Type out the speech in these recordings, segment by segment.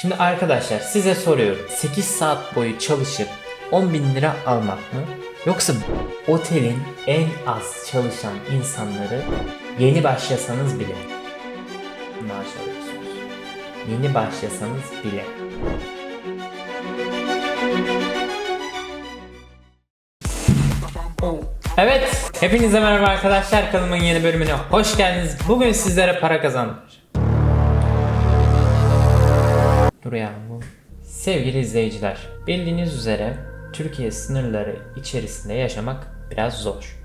Şimdi arkadaşlar size soruyorum. 8 saat boyu çalışıp 10 bin lira almak mı? Yoksa otelin en az çalışan insanları yeni başlasanız bile maaş alıyorsunuz. Yeni başlasanız bile. Evet, hepinize merhaba arkadaşlar. Kanalımın yeni bölümüne hoş geldiniz. Bugün sizlere para kazandıracağım. Dur ya bu. Sevgili izleyiciler, bildiğiniz üzere Türkiye sınırları içerisinde yaşamak biraz zor.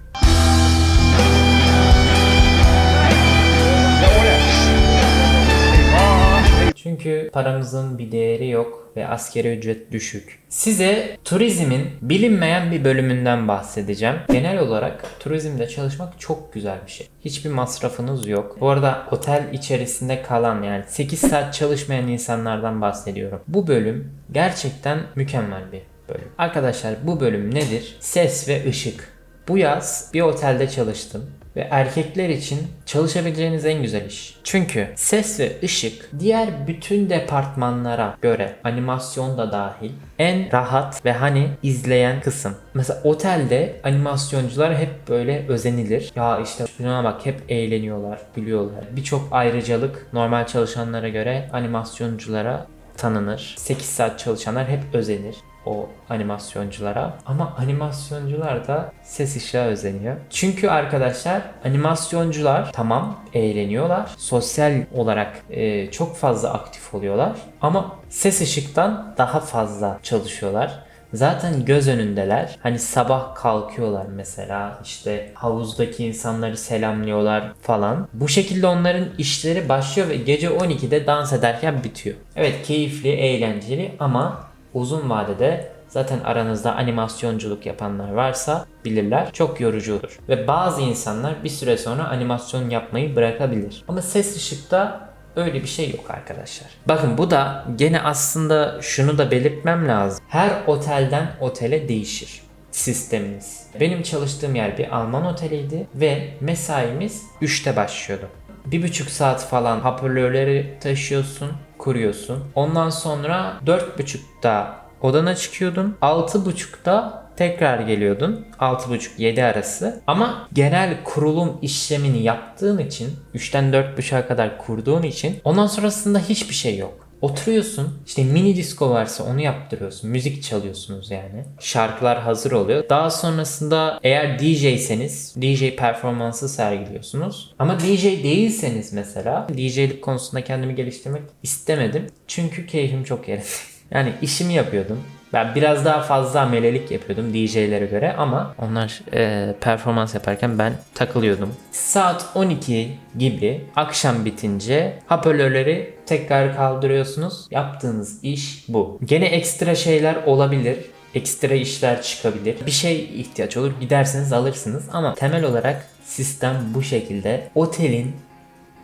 Paramızın bir değeri yok ve askeri ücret düşük. Size turizmin bilinmeyen bir bölümünden bahsedeceğim. Genel olarak turizmde çalışmak çok güzel bir şey. Hiçbir masrafınız yok. Bu arada otel içerisinde kalan yani 8 saat çalışmayan insanlardan bahsediyorum. Bu bölüm gerçekten mükemmel bir bölüm. Arkadaşlar bu bölüm nedir? Ses ve ışık. Bu yaz bir otelde çalıştım ve erkekler için çalışabileceğiniz en güzel iş. Çünkü ses ve ışık diğer bütün departmanlara göre animasyon da dahil en rahat ve hani izleyen kısım. Mesela otelde animasyoncular hep böyle özenilir. Ya işte şuna bak hep eğleniyorlar, gülüyorlar. Birçok ayrıcalık normal çalışanlara göre animasyonculara tanınır. 8 saat çalışanlar hep özenir o animasyonculara. Ama animasyoncular da ses ışığa özeniyor. Çünkü arkadaşlar animasyoncular tamam eğleniyorlar. Sosyal olarak e, çok fazla aktif oluyorlar. Ama ses ışıktan daha fazla çalışıyorlar. Zaten göz önündeler. Hani sabah kalkıyorlar mesela işte havuzdaki insanları selamlıyorlar falan. Bu şekilde onların işleri başlıyor ve gece 12'de dans ederken bitiyor. Evet keyifli, eğlenceli ama uzun vadede zaten aranızda animasyonculuk yapanlar varsa bilirler çok yorucudur. Ve bazı insanlar bir süre sonra animasyon yapmayı bırakabilir. Ama ses ışıkta öyle bir şey yok arkadaşlar. Bakın bu da gene aslında şunu da belirtmem lazım. Her otelden otele değişir sistemimiz. Benim çalıştığım yer bir Alman oteliydi ve mesaimiz 3'te başlıyordu. Bir buçuk saat falan hoparlörleri taşıyorsun, kuruyorsun. Ondan sonra dört buçukta odana çıkıyordun. Altı buçukta tekrar geliyordun. 6.30-7 arası. Ama genel kurulum işlemini yaptığın için 3'ten 4.30'a kadar kurduğun için ondan sonrasında hiçbir şey yok. Oturuyorsun işte mini disco varsa onu yaptırıyorsun. Müzik çalıyorsunuz yani. Şarkılar hazır oluyor. Daha sonrasında eğer DJ'seniz DJ performansı sergiliyorsunuz. Ama DJ değilseniz mesela DJ'lik konusunda kendimi geliştirmek istemedim. Çünkü keyfim çok yerinde. Yani işimi yapıyordum. Ben biraz daha fazla amelelik yapıyordum DJ'lere göre ama onlar e, performans yaparken ben takılıyordum. Saat 12 gibi akşam bitince hoparlörleri tekrar kaldırıyorsunuz. Yaptığınız iş bu. Gene ekstra şeyler olabilir ekstra işler çıkabilir. Bir şey ihtiyaç olur gidersiniz alırsınız ama temel olarak sistem bu şekilde. Otelin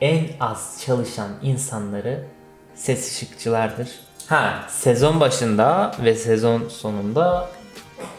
en az çalışan insanları ses ışıkçılardır. Ha, sezon başında ve sezon sonunda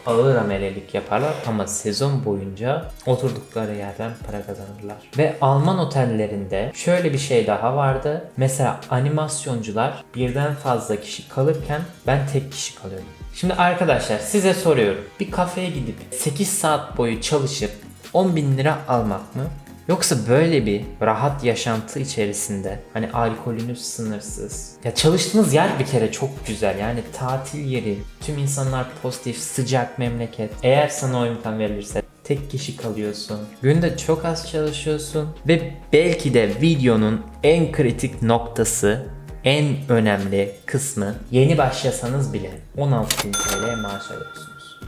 ağır amelelik yaparlar ama sezon boyunca oturdukları yerden para kazanırlar. Ve Alman otellerinde şöyle bir şey daha vardı. Mesela animasyoncular birden fazla kişi kalırken ben tek kişi kalıyorum. Şimdi arkadaşlar size soruyorum. Bir kafeye gidip 8 saat boyu çalışıp 10 bin lira almak mı? Yoksa böyle bir rahat yaşantı içerisinde hani alkolünüz sınırsız. Ya çalıştığınız yer bir kere çok güzel yani tatil yeri. Tüm insanlar pozitif, sıcak memleket. Eğer sana o imkan verilirse tek kişi kalıyorsun. Günde çok az çalışıyorsun ve belki de videonun en kritik noktası en önemli kısmı yeni başlasanız bile 16.000 TL maaş alıyorsunuz.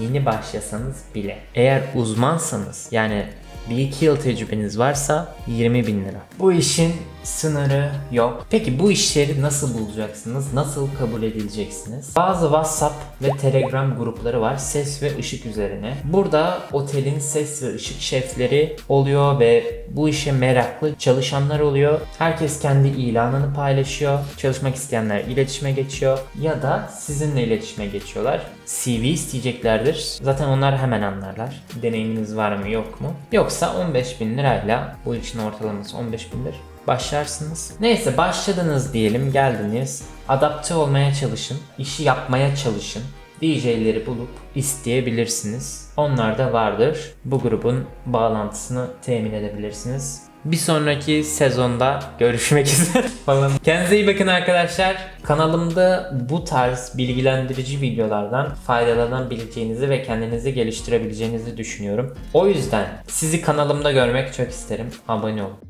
Yeni başlasanız bile. Eğer uzmansanız yani bir iki yıl tecrübeniz varsa 20 bin lira. Bu işin sınırı yok. Peki bu işleri nasıl bulacaksınız? Nasıl kabul edileceksiniz? Bazı WhatsApp ve Telegram grupları var ses ve ışık üzerine. Burada otelin ses ve ışık şefleri oluyor ve bu işe meraklı çalışanlar oluyor. Herkes kendi ilanını paylaşıyor. Çalışmak isteyenler iletişime geçiyor ya da sizinle iletişime geçiyorlar. CV isteyeceklerdir. Zaten onlar hemen anlarlar. Deneyiminiz var mı yok mu? Yoksa 15 bin lirayla bu işin ortalaması 15 bindir. başlarsınız. Neyse başladınız diyelim geldiniz. Adapte olmaya çalışın. işi yapmaya çalışın. DJ'leri bulup isteyebilirsiniz. Onlar da vardır. Bu grubun bağlantısını temin edebilirsiniz. Bir sonraki sezonda görüşmek üzere falan. Kendinize iyi bakın arkadaşlar. Kanalımda bu tarz bilgilendirici videolardan faydalanabileceğinizi ve kendinizi geliştirebileceğinizi düşünüyorum. O yüzden sizi kanalımda görmek çok isterim. Abone olun.